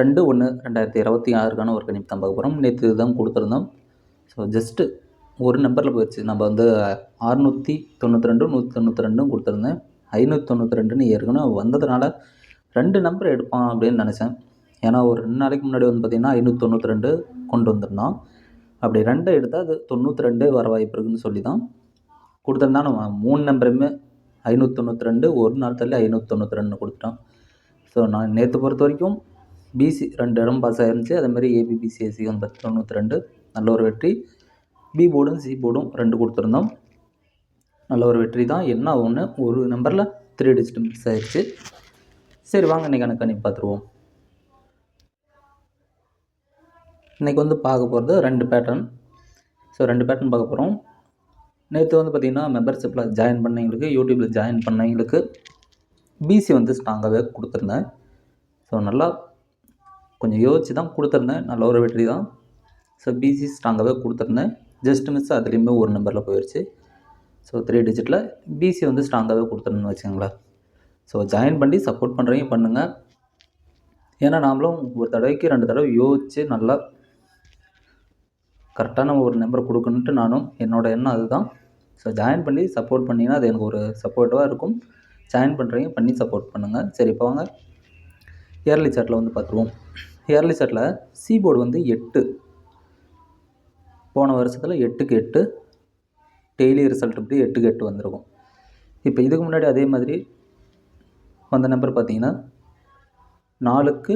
ரெண்டு ஒன்று ரெண்டாயிரத்தி இருபத்தி ஆறுக்கான ஒரு கணிப்பு தான் பார்க்க போகிறோம் நேற்று தான் கொடுத்துருந்தோம். ஸோ ஜஸ்ட்டு ஒரு நம்பரில் போயிடுச்சு. நம்ம வந்து அறுநூற்றி தொண்ணூற்றி ரெண்டு நூற்றி தொண்ணூற்றி ரெண்டும் கொடுத்துருந்தேன். ஐநூற்றி தொண்ணூற்றி ரெண்டுன்னு ஏற்கனவே வந்ததுனால ரெண்டு நம்பர் எடுப்பான் அப்படின்னு நினச்சேன். ஏன்னா ஒரு ரெண்டு நாளைக்கு முன்னாடி வந்து பார்த்திங்கன்னா ஐநூற்றி தொண்ணூற்றி ரெண்டு கொண்டு வந்திருந்தோம் அப்படி ரெண்டை எடுத்தால் அது தொண்ணூற்றி ரெண்டு வர வாய்ப்பு இருக்குன்னு சொல்லி தான் கொடுத்துருந்தா நம்ம மூணு நம்பருமே ஐநூற்றி தொண்ணூற்றி ரெண்டு ஒரு நாள் தள்ளி ஐநூற்றி தொண்ணூற்றி ரெண்டு கொடுத்துட்டோம். ஸோ நான் நேற்று பொறுத்த வரைக்கும் பிசி ரெண்டு இடம் பாஸ் ஆயிருந்துச்சு. அதேமாதிரி ஏபிபிசிஎஸ்சி வந்து பத்து தொண்ணூற்றி ரெண்டு. நல்ல ஒரு வெற்றி. பி போர்டும் சி போர்டும் ரெண்டு கொடுத்துருந்தோம். நல்ல ஒரு வெற்றி தான். என்ன ஒன்று ஒரு நம்பரில் த்ரீ டிஜிட் மிஸ் ஆயிடுச்சு சரி வாங்க இன்றைக்கான அனுப்பி பார்த்துருவோம் இன்றைக்கி வந்து பார்க்க போகிறது ரெண்டு பேட்டர்ன் ஸோ ரெண்டு பேட்டர்ன் பார்க்க போகிறோம் நேற்று வந்து பார்த்திங்கன்னா மெம்பர்ஷிப்பில் ஜாயின் பண்ணவங்களுக்கு யூடியூப்பில் ஜாயின் பண்ணவங்களுக்கு பிசி வந்து ஸ்ட்ராங்காகவே கொடுத்துருந்தேன். ஸோ நல்லா கொஞ்சம் யோசிச்சு தான் கொடுத்துருந்தேன். நல்ல ஒரு வெற்றி தான். ஸோ பிசி ஸ்ட்ராங்காகவே கொடுத்துருந்தேன். ஜஸ்ட் மிஸ் அதுலேயுமே ஒரு நம்பரில் போயிடுச்சு ஸோ த்ரீ டிஜிட்டில் பிசி வந்து ஸ்ட்ராங்காகவே கொடுத்துருன்னு வச்சுங்களேன் ஸோ ஜாயின் பண்ணி சப்போர்ட் பண்ணுறவங்க பண்ணுங்கள் ஏன்னா நாமளும் ஒரு தடவைக்கு ரெண்டு தடவை யோசித்து நல்லா கரெக்டான ஒரு நம்பர் கொடுக்கணுன்ட்டு நானும் என்னோடய எண்ணம் அதுதான். ஸோ ஜாயின் பண்ணி சப்போர்ட் பண்ணிங்கன்னா அது எனக்கு ஒரு சப்போர்ட்டிவாக இருக்கும். ஜாயின் பண்ணுறீங்க பண்ணி சப்போர்ட் பண்ணுங்கள் சரி இப்போ வாங்க. இயர்லி சார்ட்டில் வந்து பார்த்துருவோம். இயர்லி சார்ட்டில் சி போர்டு வந்து எட்டு. போன வருஷத்தில் எட்டுக்கு எட்டு. டெய்லி ரிசல்ட் இப்படி எட்டுக்கு எட்டு வந்திருக்கும். இப்போ இதுக்கு முன்னாடி அதே மாதிரி வந்த நம்பர் பார்த்தீங்கன்னா நாலுக்கு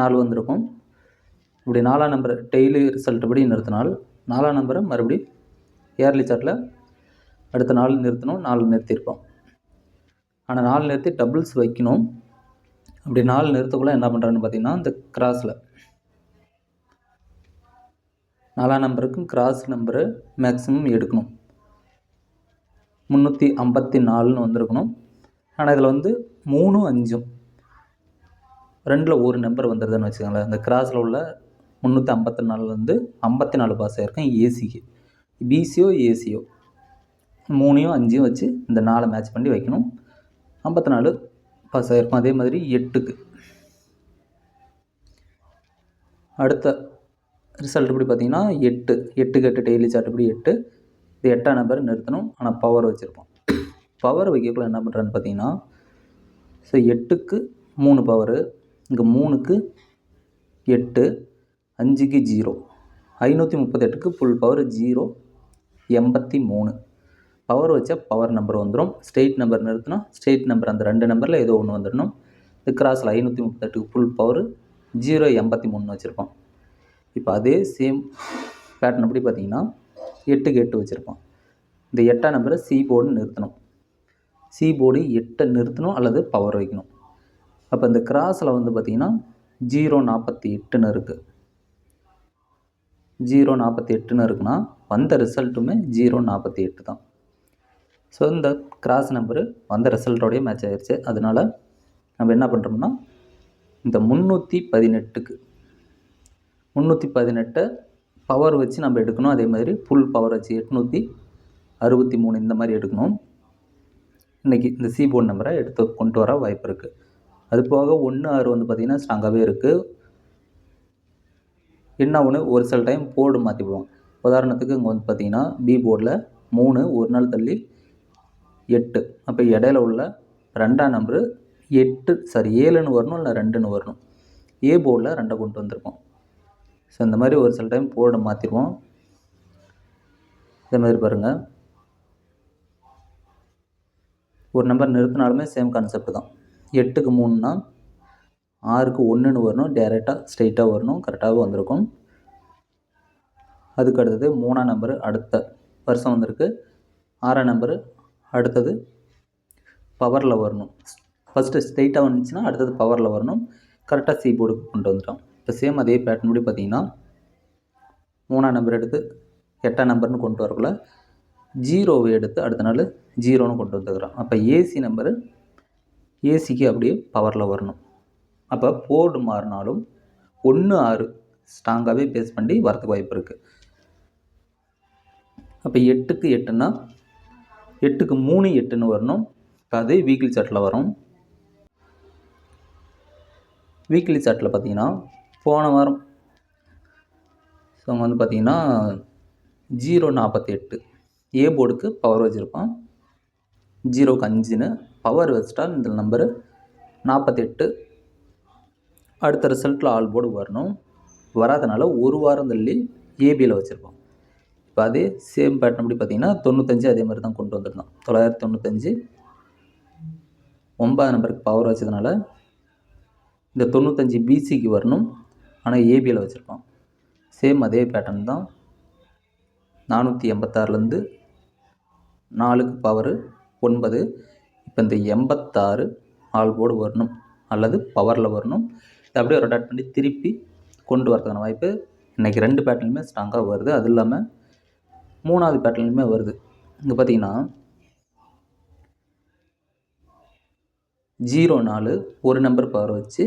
நாலு வந்திருக்கும். இப்படி நாலாம் நம்பர் டெய்லி ரிசல்ட் படி நிறுத்தினால் நாலாம் நம்பரை மறுபடி இயர்லி சார்ட்டில் அடுத்த நாள் நிறுத்தணும் நாலு நிறுத்தியிருப்போம் ஆனால் நாலு நிறுத்தி டபுள்ஸ் வைக்கணும். அப்படி நாலு நிறுத்தக்குள்ளே என்ன பண்ணுறான்னு பார்த்தீங்கன்னா இந்த கிராஸில் நாலாம் நம்பருக்கும் கிராஸ் நம்பரு மேக்ஸிமம் எடுக்கணும். முந்நூற்றி ஐம்பத்தி நாலுன்னு வந்திருக்கணும். ஆனால் இதில் வந்து மூணும் அஞ்சும். ரெண்டில் ஒரு நம்பர் வந்துடுதுன்னு வச்சுக்கோங்களேன். இந்த கிராஸில் உள்ள முந்நூற்றி ஐம்பத்தி நாலுலேருந்து வந்து ஐம்பத்தி நாலு பாஸ் ஆகிருக்கேன் ஏசிக்கு பிசியோ ஏசியோ மூணையும் அஞ்சையும் வச்சு இந்த நாலை மேட்ச் பண்ணி வைக்கணும். ஐம்பத்தி நாலு பாஸ் ஆகிருக்கும் அதே மாதிரி எட்டுக்கு. அடுத்த ரிசல்ட் எப்படி பார்த்தீங்கன்னா எட்டு. எட்டுக்கு எட்டு டெய்லி சார்ட் இப்படி எட்டு? இது எட்டாம் நம்பர் நிறுத்தணும். ஆனால் பவர் வச்சுருப்போம். பவர் வைக்கக்குள்ள என்ன பண்ணுறான்னு பார்த்தீங்கன்னா ஸோ எட்டுக்கு மூணு பவரு இங்கே மூணுக்கு எட்டு அஞ்சுக்கு ஜீரோ ஐநூற்றி முப்பத்தெட்டுக்கு ஃபுல் பவர் ஜீரோ எண்பத்தி மூணு. பவர் வச்சா பவர் நம்பர் வந்துடும் ஸ்டேட் நம்பர் நிறுத்தினா ஸ்டேட் நம்பர் அந்த ரெண்டு நம்பரில் ஏதோ ஒன்று வந்துடணும் இது கிராஸில் ஐநூற்றி முப்பத்தெட்டுக்கு ஃபுல் பவர் ஜீரோ எண்பத்தி மூணு வச்சுருப்போம். இப்போ அதே சேம் பேட்டர்ன் எப்படி பார்த்தீங்கன்னா எட்டுக்கு எட்டு வச்சுருப்போம். இந்த எட்டாம் நம்பரை சி போர்டு நிறுத்தணும். சி போர்டு எட்டை நிறுத்தணும் அல்லது பவர் வைக்கணும். அப்போ இந்த கிராஸில் வந்து பார்த்திங்கன்னா ஜீரோ நாற்பத்தி எட்டுன்னு இருக்குது ஜீரோ நாற்பத்தி எட்டுன்னு இருக்குன்னா வந்த ரிசல்ட்டுமே ஜீரோ நாற்பத்தி எட்டு தான். ஸோ இந்த கிராஸ் நம்பரு வந்த ரிசல்ட்டோடைய மேட்ச் ஆகிருச்சு அதனால் நம்ம என்ன பண்ணுறோம்னா இந்த முந்நூற்றி பதினெட்டுக்கு முந்நூற்றி பதினெட்டை பவர் வச்சு நம்ம எடுக்கணும். அதே மாதிரி ஃபுல் பவர் வச்சு எட்நூற்றி அறுபத்தி மூணு இந்த மாதிரி எடுக்கணும். இன்றைக்கி இந்த சி போர்டு நம்பரை எடுத்து கொண்டு வர வாய்ப்பு இருக்குது அது போக ஒன்று ஆறு வந்து பார்த்திங்கன்னா ஸ்ட்ராங்காகவே இருக்குது என்ன ஒன்று ஒரு சில டைம் போர்டு மாற்றிடுவோம் உதாரணத்துக்கு இங்கே வந்து பார்த்திங்கன்னா பி போர்டில் மூணு ஒரு நாள் தள்ளி எட்டு. அப்போ இடையில உள்ள ரெண்டாம் நம்பரு எட்டு சாரி ஏழுன்னு வரணும் இல்லை ரெண்டுன்னு வரணும்? ஏ போர்டில் ரெண்டை கொண்டு வந்திருக்கோம். ஸோ இந்த மாதிரி ஒரு சில டைம் போர்டை மாற்றிடுவோம் இதே மாதிரி பாருங்கள் ஒரு நம்பர் நிறுத்தினாலுமே சேம் கான்செப்ட் தான். எட்டுக்கு மூணுனா ஆறுக்கு ஒன்றுன்னு வரணும் டேரெக்டாக ஸ்ட்ரெயிட்டாக வரணும் கரெக்டாகவும் வந்திருக்கும். அதுக்கு அடுத்தது மூணாம் நம்பரு அடுத்த வருஷம் வந்திருக்கு. ஆறாம் நம்பரு அடுத்தது பவரில் வரணும். ஃபஸ்ட்டு ஸ்ட்ரெயிட்டாக வந்துச்சுன்னா அடுத்தது பவரில் வரணும். கரெக்டாக சி போர்டுக்கு கொண்டு வந்துட்டோம் இப்போ சேம் அதே பேட்டர்ன் படி பார்த்தீங்கன்னா மூணாம் நம்பர் எடுத்து எட்டாம் நம்பர்னு கொண்டு வரக்குள்ள ஜீரோவை எடுத்து அடுத்த நாள் ஜீரோன்னு கொண்டு வந்துக்கிறோம் அப்போ ஏசி நம்பரு ஏசிக்கு அப்படியே பவரில் வரணும். அப்போ போர்டு மாறினாலும் ஒன்று ஆறு ஸ்ட்ராங்காகவே பேஸ் பண்ணி வரதுக்கு வாய்ப்பு இருக்குது அப்போ எட்டுக்கு எட்டுன்னா எட்டுக்கு மூணு எட்டுன்னு வரணும். இப்போ அதே வீக்லி சார்ட்டில் வரும். வீக்லி சார்ட்டில் பார்த்தீங்கன்னா போன வாரம். ஸோ அவங்க வந்து பார்த்தீங்கன்னா ஜீரோ நாற்பத்தி எட்டு ஏ போர்டுக்கு பவர் வச்சுருப்பான். ஜீரோக்கு அஞ்சுன்னு பவர் வச்சுட்டா இந்த நம்பரு நாற்பத்தெட்டு அடுத்த ரிசல்ட்டில் ஆல் போர்டு வரணும். வராதனால ஒரு வாரம் தள்ளி ஏபியில் வச்சுருப்போம் இப்போ அதே சேம் பேட்டர்ன் அப்படி பார்த்தீங்கன்னா தொண்ணூத்தஞ்சு அதே மாதிரி தான் கொண்டு வந்திருந்தோம் தொள்ளாயிரத்தி தொண்ணூத்தஞ்சு ஒன்பது நம்பருக்கு பவர் வச்சதுனால இந்த தொண்ணூத்தஞ்சு பிசிக்கு வரணும். ஆனால் ஏபியில் வச்சுருப்போம் சேம் அதே பேட்டர்ன் தான். நானூற்றி எண்பத்தாறுலேருந்து நாலுக்கு பவரு ஒன்பது. இப்போ இந்த எண்பத்தாறு ஆல் போர்டு வரணும். அல்லது பவரில் வரணும். இதை அப்படியே ரொட்டேட் பண்ணி திருப்பி கொண்டு வரதுக்கான வாய்ப்பு இன்றைக்கி ரெண்டு பேட்டர்னுமே ஸ்ட்ராங்காக வருது. அது இல்லாமல் மூணாவது பேட்டர்னுமே வருது. இங்கே பார்த்தீங்கன்னா ஜீரோ நாலு ஒரு நம்பர் பவர் வச்சு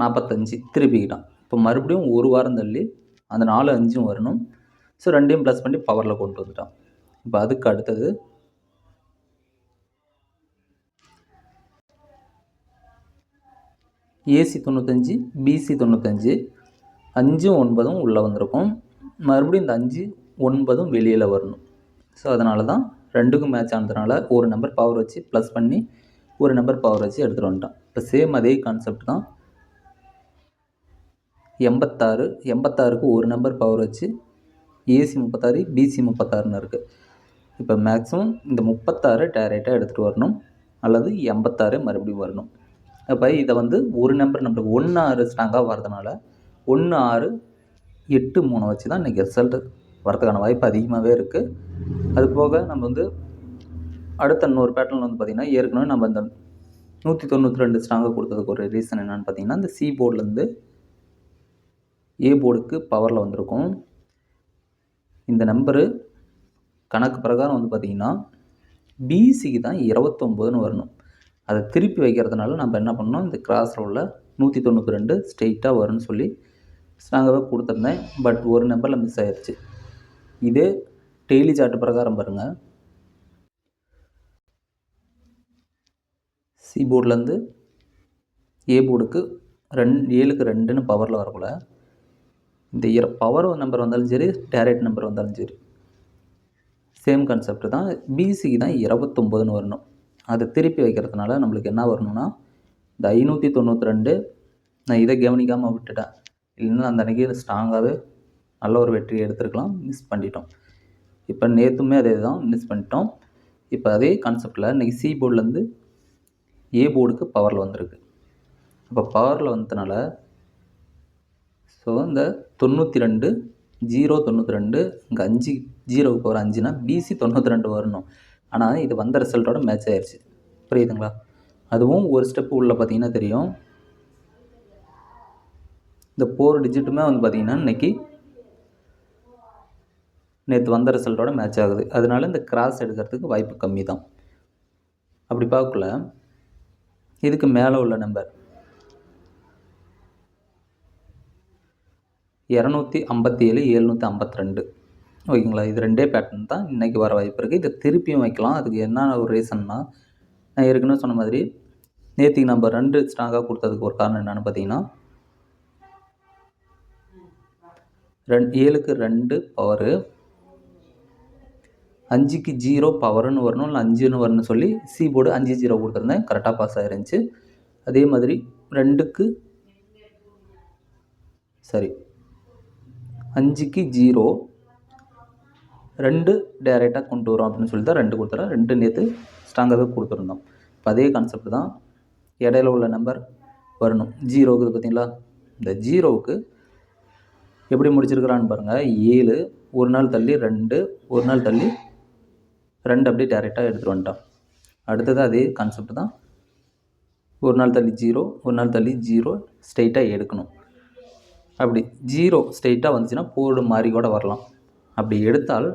நாற்பத்தஞ்சு திருப்பிக்கிட்டான். இப்போ மறுபடியும் ஒரு வாரம் தள்ளி அந்த நாலு அஞ்சும் வரணும். ஸோ ரெண்டையும் ப்ளஸ் பண்ணி பவரில் கொண்டு வந்துட்டான். இப்போ அதுக்கு அடுத்தது ஏசி தொண்ணூத்தஞ்சு பிசி தொண்ணூத்தஞ்சு அஞ்சும் ஒன்பதும் உள்ளே வந்திருக்கும். மறுபடியும் இந்த அஞ்சு ஒன்பதும் வெளியில் வரணும். ஸோ அதனால தான் ரெண்டுக்கும் மேட்ச் ஆனதுனால ஒரு நம்பர் பவர் வச்சு ப்ளஸ் பண்ணி ஒரு நம்பர் பவர் வச்சு எடுத்துகிட்டு வந்துட்டான் இப்போ சேம் அதே கான்செப்ட் தான். எண்பத்தாறு எண்பத்தாறுக்கு ஒரு நம்பர் பவர் வச்சு ஏசி முப்பத்தாறு பிசி முப்பத்தாறுன்னு இருக்குது இப்போ மேக்ஸிமம் இந்த முப்பத்தாறு டேரெக்டாக எடுத்துகிட்டு வரணும். அல்லது எண்பத்தாறு மறுபடியும் வரணும். அப்போ இதை வந்து ஒரு நம்பர் நம்மளுக்கு ஒன்று ஆறு ஸ்ட்ராங்காக வரதுனால ஒன்று ஆறு எட்டு மூணு வச்சு தான் இன்றைக்கி ரிசல்ட்டு வரதுக்கான வாய்ப்பு அதிகமாகவே இருக்குது அது போக நம்ம வந்து அடுத்த இன்னொரு பேட்டர்ன் வந்து பார்த்திங்கன்னா ஏற்கனவே நம்ம இந்த நூற்றி தொண்ணூற்றி ரெண்டு ஸ்ட்ராங்காக கொடுத்ததுக்கு ஒரு ரீசன் என்னென்னு பார்த்தீங்கன்னா இந்த சி போர்ட்லேருந்து ஏ போர்டுக்கு பவரில் வந்திருக்கும். இந்த நம்பரு கணக்கு பிரகாரம் வந்து பார்த்திங்கன்னா பிசிக்கு தான் இருபத்தொம்போதுன்னு வரணும். அதை திருப்பி வைக்கிறதுனால நம்ம என்ன பண்ணோம் இந்த கிராஸ் உள்ள நூற்றி தொண்ணூற்றி ரெண்டு ஸ்ட்ரெயிட்டாக வரும்னு சொல்லி ஸ்ட்ராங்காகவே கொடுத்துருந்தேன். பட் ஒரு நம்பரில் மிஸ் ஆயிடுச்சு இதே டெய்லி சார்ட் பிரகாரம் பாருங்கள் சி போர்ட்லேருந்து ஏ போர்டுக்கு ரெண்டு ஏழுக்கு ரெண்டுன்னு பவரில் வரக்குள்ள இந்த இர பவர் நம்பர் வந்தாலும் சரி டேரக்ட் நம்பர் வந்தாலும் சரி சேம் கான்செப்ட் தான். பிசிக்கு தான் இருபத்தொம்போதுன்னு வரணும். அதை திருப்பி வைக்கிறதுனால நம்மளுக்கு என்ன வரணும்னா இந்த ஐநூற்றி தொண்ணூற்றி ரெண்டு நான் இதை கவனிக்காமல் விட்டுட்டேன். இல்லைன்னா அந்த அன்றைக்கி ஸ்ட்ராங்காகவே நல்ல ஒரு வெற்றி எடுத்துருக்கலாம் மிஸ் பண்ணிட்டோம். இப்போ நேற்றுமே அதே தான் மிஸ் பண்ணிட்டோம். இப்போ அதே கான்செப்டில் இன்றைக்கி சி போர்ட்லேருந்து ஏ போர்டுக்கு பவரில் வந்திருக்கு. இப்போ பவரில் வந்ததுனால ஸோ இந்த தொண்ணூற்றி ரெண்டு ஜீரோ தொண்ணூற்றி ரெண்டு இங்கே அஞ்சு ஜீரோவுக்கு ஒரு அஞ்சுனா பிசி தொண்ணூற்றி ரெண்டு வரணும். ஆனால் இது வந்த ரிசல்ட்டோட மேட்ச் ஆயிடுச்சு புரியுதுங்களா? அதுவும் ஒரு ஸ்டெப்பு உள்ளே பார்த்தீங்கன்னா தெரியும். இந்த ஃபோர் டிஜிட்டுமே வந்து பார்த்திங்கன்னா இன்றைக்கி நேற்று வந்த ரிசல்ட்டோட மேட்ச் ஆகுது. அதனால இந்த கிராஸ் எடுக்கிறதுக்கு வாய்ப்பு கம்மி தான் அப்படி பார்க்கல இதுக்கு மேலே உள்ள நம்பர் இரநூத்தி ஐம்பத்தி ஏழு எழுநூற்றி ஐம்பத்தி ரெண்டு ஓகேங்களா? இது ரெண்டே பேட்டர்ன் தான். இன்றைக்கி வர வாய்ப்பு இருக்குது இதை திருப்பியும் வைக்கலாம். அதுக்கு என்ன ஒரு ரீசன்னா நான் ஏற்கனவே சொன்ன மாதிரி நேற்றுக்கு நம்ம ரெண்டு ஸ்ட்ராங்காக கொடுத்ததுக்கு ஒரு காரணம் என்னென்னு பார்த்தீங்கன்னா ரெண் ஏழுக்கு ரெண்டு பவரு அஞ்சுக்கு ஜீரோ பவர்னு வரணும் இல்லை அஞ்சுன்னு வரணும்னு சொல்லி சி போர்டு அஞ்சு ஜீரோ கொடுத்துருந்தேன். கரெக்டாக பாஸ் ஆகிருந்துச்சு அதே மாதிரி ரெண்டுக்கு சரி அஞ்சுக்கு ஜீரோ ரெண்டு டேரெக்டாக கொண்டு வரோம் அப்படின்னு சொல்லி தான் ரெண்டு கொடுத்துறேன். ரெண்டு நேற்று ஸ்ட்ராங்காகவே கொடுத்துருந்தோம். இப்போ அதே கான்செப்ட் தான் இடையில உள்ள நம்பர் வரணும். ஜீரோவுக்கு பார்த்தீங்களா? இந்த ஜீரோவுக்கு எப்படி முடிச்சிருக்கிறான்னு பாருங்கள் ஏழு ஒரு நாள் தள்ளி ரெண்டு ஒரு நாள் தள்ளி ரெண்டு அப்படியே டேரெக்டாக எடுத்துகிட்டு வந்துட்டான் அடுத்தது அதே கான்செப்ட் தான் ஒரு நாள் தள்ளி ஜீரோ ஒரு நாள் தள்ளி ஜீரோ ஸ்ட்ரைட்டாக எடுக்கணும். அப்படி ஜீரோ ஸ்ட்ரைட்டாக வந்துச்சுன்னா போர்டு மாதிரி கூட வரலாம். அப்படி எடுத்தால்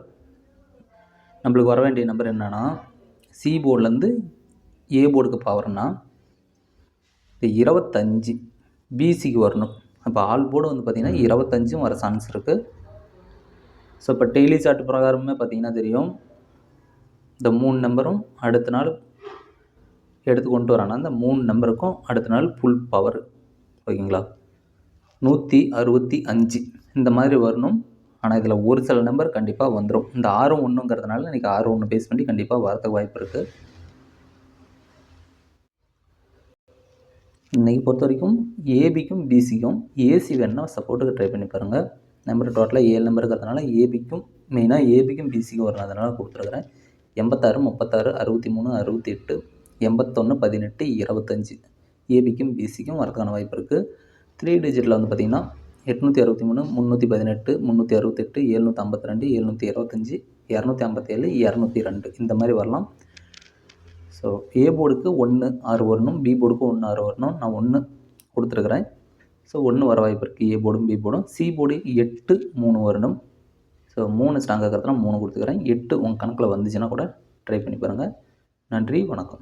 நம்மளுக்கு வர வேண்டிய நம்பர் என்னென்னா சி போர்ட்லேருந்து ஏ போர்டுக்கு பவர்னா இந்த இருபத்தஞ்சி பிசிக்கு வரணும். அப்போ ஆல் போர்டு வந்து பார்த்திங்கன்னா இருபத்தஞ்சும் வர சான்ஸ் இருக்குது ஸோ இப்போ டெய்லி சார்ட் பிரகாரமே பார்த்திங்கன்னா தெரியும். இந்த மூணு நம்பரும் அடுத்த நாள் எடுத்து கொண்டு வரானா அந்த மூணு நம்பருக்கும் அடுத்த நாள் ஃபுல் பவர் ஓகேங்களா? நூற்றி அறுபத்தி அஞ்சு. இந்த மாதிரி வரணும். ஆனால் இதில் ஒரு சில நம்பர் கண்டிப்பாக வந்துடும் இந்த ஆறு ஒன்றுங்கிறதுனால இன்றைக்கி ஆறு ஒன்று பேஸ் பண்ணி கண்டிப்பாக வரதுக்கு வாய்ப்பு இருக்குது இன்றைக்கி பொறுத்த வரைக்கும் ஏபிக்கும் பிசிக்கும் ஏசி வேணால் சப்போர்ட்டுக்கு ட்ரை பண்ணி பாருங்கள் நம்பர் டோட்டலாக ஏழு நம்பர் இருக்கிறதுனால ஏபிக்கும் மெயினாக ஏபிக்கும் பிசிக்கும் வரணும். அதனால் கொடுத்துருக்குறேன். எண்பத்தாறு முப்பத்தாறு அறுபத்தி மூணு அறுபத்தி எட்டு எண்பத்தொன்று பதினெட்டு இருபத்தஞ்சி. ஏபிக்கும் பிசிக்கும் வரதுக்கான வாய்ப்பு இருக்குது த்ரீ டிஜிட்டில் வந்து பார்த்திங்கன்னா எட்நூற்றி அறுபத்தி மூணு முந்நூற்றி பதினெட்டு முந்நூற்றி அறுபத்தெட்டு எழுநூற்றி ஐம்பத்தி ரெண்டு எழுநூற்றி இருபத்தஞ்சி இரநூத்தி ஐம்பத்தேழு இரநூத்தி ரெண்டு இந்த மாதிரி வரலாம். ஸோ ஏ போர்டுக்கு ஒன்று ஆறு வரணும். பி போர்டுக்கு ஒன்று ஆறு வரணும். நான் ஒன்று கொடுத்துருக்குறேன். ஸோ ஒன்று வர வாய்ப்பு இருக்குது ஏ போர்டும் பி போர்டும் சி போர்டு எட்டு மூணு வரணும். ஸோ மூணு ஸ்ட்ராங்காக இருக்கிறதுனா மூணு கொடுத்துக்கிறேன். எட்டு உங்கள் கணக்கில் வந்துச்சுன்னா கூட ட்ரை பண்ணி பாருங்கள் நன்றி வணக்கம்.